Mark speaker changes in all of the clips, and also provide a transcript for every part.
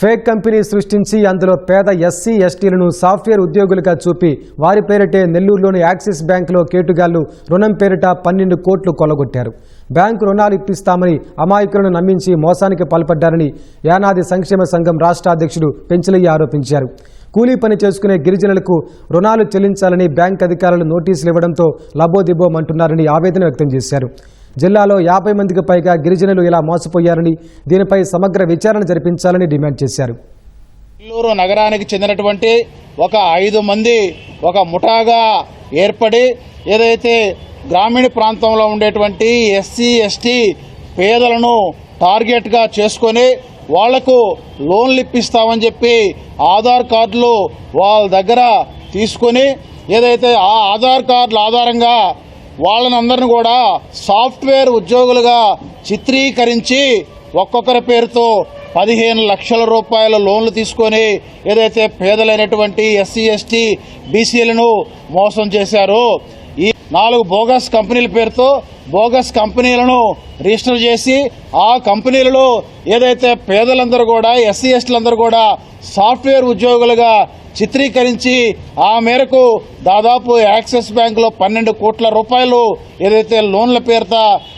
Speaker 1: Fake company సృష్టించి అందులో పేద ఎస్సీ ఎస్టీలను సాఫ్ట్వేర్ ఉద్యోగులుగా చూపి వారి పేరిటే నెల్లూరులోని యాక్సిస్ బ్యాంకులో కేటుగాళ్ళు రుణం పేరిట పన్నెండు కోట్లు కొల్లగొట్టారు బ్యాంకు రుణాలు ఇప్పిస్తామని అమాయకులను నమ్మించి మోసానికి పాల్పడ్డారని యానాది సంక్షేమ సంఘం రాష్ట్ర అధ్యక్షుడు పెంచలయ్య ఆరోపించారు. కూలీ పని చేసుకునే గిరిజనులకు రుణాలు చెల్లించాలని బ్యాంక్ అధికారులు నోటీసులు ఇవ్వడంతో లబోదిబోమంటున్నారని ఆవేదన వ్యక్తం చేశారు. జిల్లాలో యాభై మందికి పైగా గిరిజనులు ఇలా మోసపోయారని దీనిపై సమగ్ర విచారణ జరిపించాలని డిమాండ్ చేశారు.
Speaker 2: నెల్లూరు నగరానికి చెందినటువంటి ఒక ఐదు మంది ఒక ముఠాగా ఏర్పడి ఏదైతే గ్రామీణ ప్రాంతంలో ఉండేటువంటి ఎస్సీ ఎస్టీ పేదలను టార్గెట్గా చేసుకొని వాళ్ళకు లోన్లు ఇప్పిస్తామని చెప్పి ఆధార్ కార్డులు వాళ్ళ దగ్గర తీసుకొని ఏదైతే ఆ ఆధార్ కార్డుల ఆధారంగా వాళ్ళని అందరిని కూడా సాఫ్ట్వేర్ ఉద్యోగులుగా చిత్రీకరించి ఒక్కొక్కరి పేరుతో పదిహేను లక్షల రూపాయల లోన్లు తీసుకొని ఏదైతే పేదలైనటువంటి ఎస్సీ ఎస్టీ బీసీలను మోసం చేశారు ఈ నాలుగు బోగస్ కంపెనీల పేరుతో బోగస్ కంపెనీలను రిజిస్టర్ చేసి ఆ కంపెనీలలో ఏదైతే పేదలందరూ కూడా ఎస్సీ ఎస్టీలందరూ కూడా సాఫ్ట్వేర్ ఉద్యోగులుగా చిత్రీకరించి ఆ మేరకు దాదాపు యాక్సిస్ బ్యాంకులో పన్నెండు కోట్ల రూపాయలు ఏదైతే లోన్ల పేరుత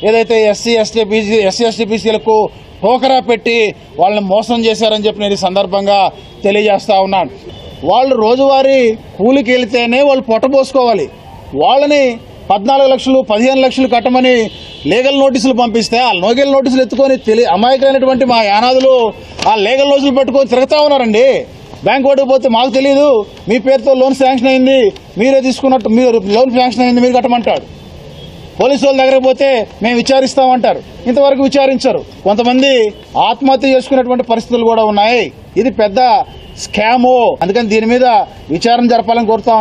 Speaker 2: ఏదైతే SC ST BC SC ST బీసీలకు టోకరా పెట్టి వాళ్ళని మోసం చేశారని చెప్పి నేను సందర్భంగా తెలియజేస్తా ఉన్నాను. వాళ్ళు రోజువారీ కూలికి వెళితేనే వాళ్ళు పొట్టబోసుకోవాలి వాళ్ళని పద్నాలుగు లక్షలు పదిహేను లక్షలు కట్టమని లీగల్ నోటీసులు పంపిస్తే ఆ లోగల్ నోటీసులు ఎత్తుకొని తెలి అమాయకమైనటువంటి మా యానాదులు ఆ లీగల్ నోటీసులు పెట్టుకొని తిరుగుతూ ఉన్నారండి. బ్యాంక్ ఓటుకు పోతే మాకు తెలియదు మీ పేరుతో లోన్ శాంక్షన్ అయింది. మీరే తీసుకున్నట్టు మీరు లోన్ శాంక్షన్ అయింది మీరు కట్టమంటాడు. పోలీసు వాళ్ళ దగ్గరకు పోతే మేము విచారిస్తామంటారు. ఇంతవరకు విచారించరు. కొంతమంది ఆత్మహత్య చేసుకునేటువంటి పరిస్థితులు కూడా ఉన్నాయి. ఇది పెద్ద స్కాము. అందుకని దీని మీద విచారణ జరపాలని కోరుతా